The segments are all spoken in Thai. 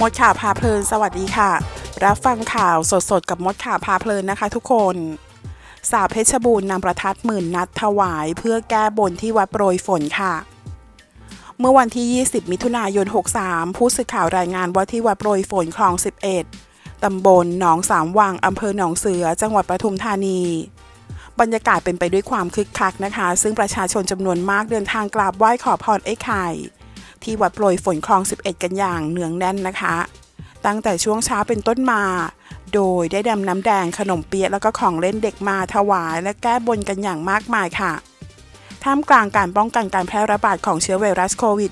มดข่าวพาเพลินสวัสดีค่ะ รับฟังข่าวสดๆ กับมดข่าวพาเพลินนะคะทุกคน สาวเพชรบูรณ์นำประทัดหมื่นนัดถวายเพื่อแก้บนที่วัดโปรยฝนค่ะ เมื่อวันที่ 20 มิถุนายน 63 ผู้สื่อข่าวรายงานว่าที่วัดโปรยฝนคลอง 11 ตำบลหนองสามวังอำเภอหนองเสือ จังหวัดปทุมธานี บรรยากาศเป็นไปด้วยความคึกคักนะคะ ซึ่งประชาชนจำนวนมากเดินทางกราบไหว้ขอพรไอ้ไข่ ที่วัดโปรยฝนคลอง 11 กันอย่างเนืองแน่นนะคะ ตั้งแต่ช่วงเช้าเป็นต้นมา โดยได้ดำน้ำแดงขนมเปี๊ยะแล้วก็ของเล่นเด็กมาถวายและแก้บนกันอย่างมากมายค่ะ ท่ามกลางการป้องกันการแพร่ระบาดของเชื้อไวรัสโควิด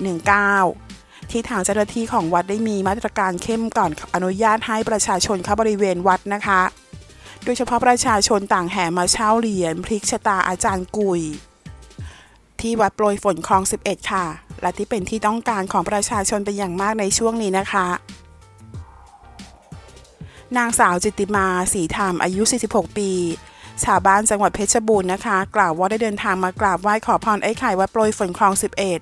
-19 ที่ทางเจ้าหน้าที่ของวัดได้มีมาตรการเข้มก่อนอนุญาตให้ประชาชนเข้าบริเวณวัดนะคะ โดยเฉพาะประชาชนต่างแห่มาเช่าเหรียญพลิกชะตาอาจารย์กุยที่วัดโปรยฝนคลอง 11 ค่ะ และที่เป็นที่ต้องการของประชาชนเป็นอย่างมากในช่วงนี้นะคะ นางสาวจิติมาสีธรรมอายุ 46 ปีชาวบ้านจังหวัดเพชรบูรณ์นะคะ กล่าวว่าได้เดินทางมากราบไหว้ขอพรไอ้ไข่วัดโปรยฝนคลอง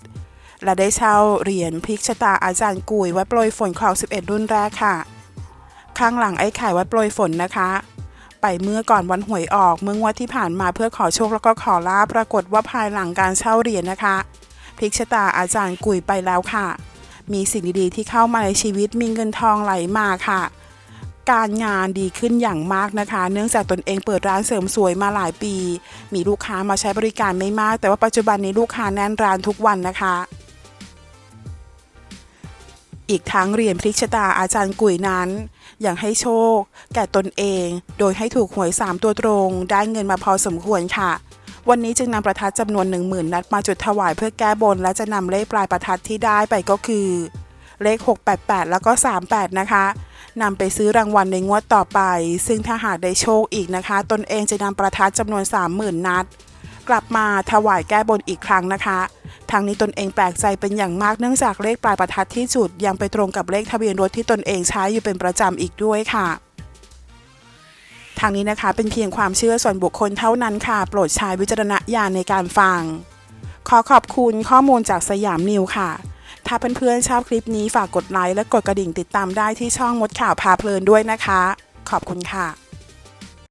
11 และได้เช่าเหรียญพลิกชะตาอาจารย์กุยวัดโปรยฝนคลอง 11 รุ่นแรกค่ะ ข้างหลังไอ้ไข่วัดโปรยฝนนะคะ ไปเมื่อก่อนวันหวยออกเมื่องวดที่ผ่านมาเพื่อขอโชคแล้วก็ขอลาบปรากฏว่าภายหลังการเช่าเหรียญนะคะ พลิกชะตาอาจารย์กุยไปแล้วค่ะ มีสิ่งดีๆที่เข้ามาในชีวิตมีเงินทองไหลมาค่ะ การงานดีขึ้นอย่างมากนะคะ เนื่องจากตนเองเปิดร้านเสริมสวยมาหลายปี มีลูกค้ามาใช้บริการไม่มาก แต่ว่าปัจจุบันนี้ลูกค้าแน่นร้านทุกวันนะคะอีกทั้งเรียนพลิกชะตาอาจารย์กุยนั้น อยังให้โชค แก่ตนเอง โดยให้ถูกหวย 3 ตัวตรง ได้เงินมาพอสมควรค่ะ วันนี้จึงนำประทัดจำนวน 10,000 นัดมาจุดถวายเพื่อแก้บน และจะนำเลขปลายประทัดที่ได้ไปก็คือ เลข 688 แล้วก็ 38 นะคะนำไปซื้อรางวัลในงวดต่อไป ซึ่งถ้าหากได้โชคอีกนะคะ ตนเองจะนำประทัดจำนวน 30,000 นัด กลับมาถวายแก้บนอีกครั้งนะคะ ทางนี้ตนเองแปลกใจเป็นอย่างมากเนื่องจากเลขปลายประทัดที่จุด ยังไปตรงกับเลขทะเบียนรถที่ตนเองใช้อยู่เป็นประจำอีกด้วยค่ะ ทางนี้นะคะเป็นเพียงความเชื่อส่วนบุคคลเท่านั้นค่ะ โปรดใช้วิจารณญาณในการฟัง ขอขอบคุณข้อมูลจากสยามนิวค่ะ ถ้าเพื่อนๆชอบคลิปนี้ฝากกดไลค์และกดกระดิ่งติดตามได้ที่ช่องมดข่าวพาเพลินด้วยนะคะ ขอบคุณค่ะ